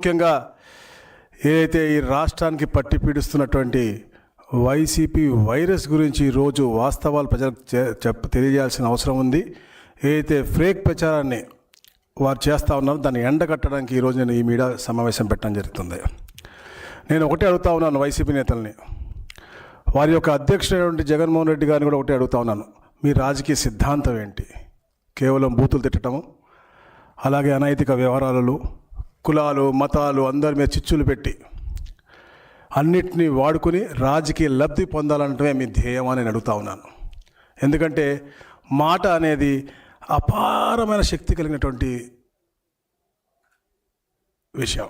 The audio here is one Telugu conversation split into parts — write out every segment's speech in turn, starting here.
ముఖ్యంగా ఏదైతే ఈ రాష్ట్రానికి పట్టి పీడిస్తున్నటువంటి వైసీపీ వైరస్ గురించి ఈరోజు వాస్తవాలు ప్రజలకు చె- చెప్ తెలియజేయాల్సిన అవసరం ఉంది. ఏదైతే ఫేక్ ప్రచారాన్ని వారు చేస్తూ ఉన్నారో దాన్ని ఎండగట్టడానికి ఈరోజు నేను ఈ మీడియా సమావేశం పెట్టడం జరుగుతుంది. నేను ఒకటే అడుగుతా ఉన్నాను వైసీపీ నేతల్ని. వారి యొక్క అధ్యక్షుడైనటువంటి జగన్మోహన్ రెడ్డి గారిని కూడా ఒకటే అడుగుతా ఉన్నాను. మీ రాజకీయ సిద్ధాంతం ఏంటి? కేవలం బూతులు తిట్టడము అలాగే అనైతిక వ్యవహారాలు కులాలు మతాలు అందరి మీద చిచ్చులు పెట్టి అన్నిటినీ వాడుకుని రాజకీయ లబ్ధి పొందాలంటే మీ ధ్యేయం అని నేను అడుగుతా ఉన్నాను. ఎందుకంటే మాట అనేది అపారమైన శక్తి కలిగినటువంటి విషయం.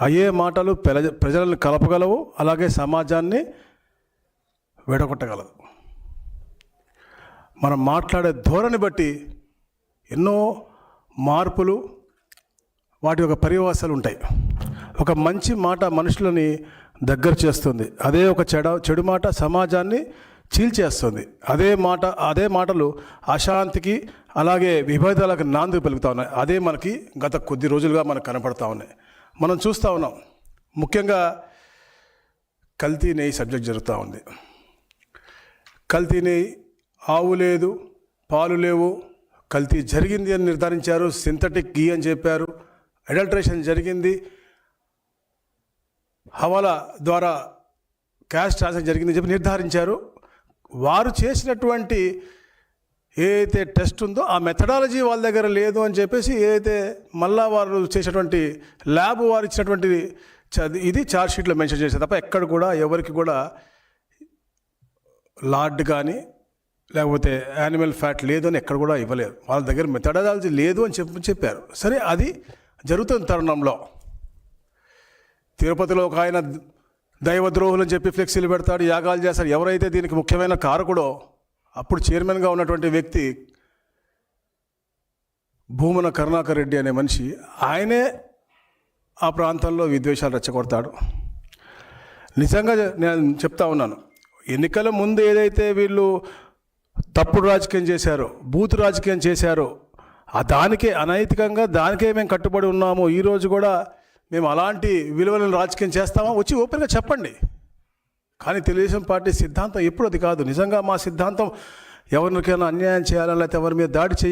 అయ్యే మాటలు ప్రజ ప్రజలను కలపగలవు అలాగే సమాజాన్ని విడగొట్టగలదు మనం మాట్లాడే ధోరణి బట్టి ఎన్నో మార్పులు వాటి యొక్క పరివాసాలు ఉంటాయి. ఒక మంచి మాట మనుషులని దగ్గర చేస్తుంది. అదే ఒక చెడ చెడు మాట సమాజాన్ని చీల్చేస్తుంది. అదే మాట అదే మాటలు అశాంతికి అలాగే విభేదాలకు నాంది పలుకుతా ఉన్నాయి. అదే మనకి గత కొద్ది రోజులుగా మనకు కనపడతా ఉన్నాయి. మనం చూస్తూ ఉన్నాం. ముఖ్యంగా కల్తీ నెయ్యి సబ్జెక్ట్ జరుగుతూ ఉంది. కల్తీ నెయ్యి ఆవు లేదు పాలు లేవు. కల్తీ జరిగింది అని నిర్ధారించారు. సింథటిక్ గీ అని చెప్పారు. అడల్ట్రేషన్ జరిగింది. హవాలా ద్వారా క్యాష్ ట్రాన్సాక్షన్ జరిగిందని చెప్పి నిర్ధారించారు. వారు చేసినటువంటి ఏదైతే టెస్ట్ ఉందో ఆ మెథడాలజీ వాళ్ళ దగ్గర లేదు అని చెప్పేసి ఏదైతే మళ్ళా వారు చేసినటువంటి ల్యాబ్ వారు ఇచ్చినటువంటి ఇది చార్జ్ షీట్లో మెన్షన్ చేశారు. తప్ప ఎక్కడ కూడా ఎవరికి కూడా లార్డ్ కానీ లేకపోతే యానిమల్ ఫ్యాట్ లేదు అని ఎక్కడ కూడా ఇవ్వలేదు. వాళ్ళ దగ్గర మెథడాలజీ లేదు అని చెప్పి చెప్పారు. సరే అది జరుగుతున్న తరుణంలో తిరుపతిలో ఒక ఆయన దైవద్రోహులు అని చెప్పి ఫ్లెక్సీలు పెడతాడు యాగాలు చేస్తాడు. ఎవరైతే దీనికి ముఖ్యమైన కారకుడో అప్పుడు చైర్మన్గా ఉన్నటువంటి వ్యక్తి భూమన కరుణాకర్ రెడ్డి అనే మనిషి ఆయనే ఆ ప్రాంతంలో విద్వేషాలు రెచ్చగొడతాడు. నిజంగా నేను చెప్తా ఉన్నాను ఎన్నికల ముందు ఏదైతే వీళ్ళు తప్పుడు రాజకీయం చేశారో బూత్ రాజకీయం చేశారో ఆ దానికే అనైతికంగా దానికే మేము కట్టుబడి ఉన్నాము. ఈరోజు కూడా మేము అలాంటి విలువలను రాజకీయం చేస్తామా? వచ్చి ఓపెన్గా చెప్పండి. కానీ తెలుగుదేశం పార్టీ సిద్ధాంతం ఎప్పుడు అది కాదు. నిజంగా మా సిద్ధాంతం ఎవరికైనా అన్యాయం చేయాలని లేకపోతే ఎవరి మీద దాడి చేయాలి?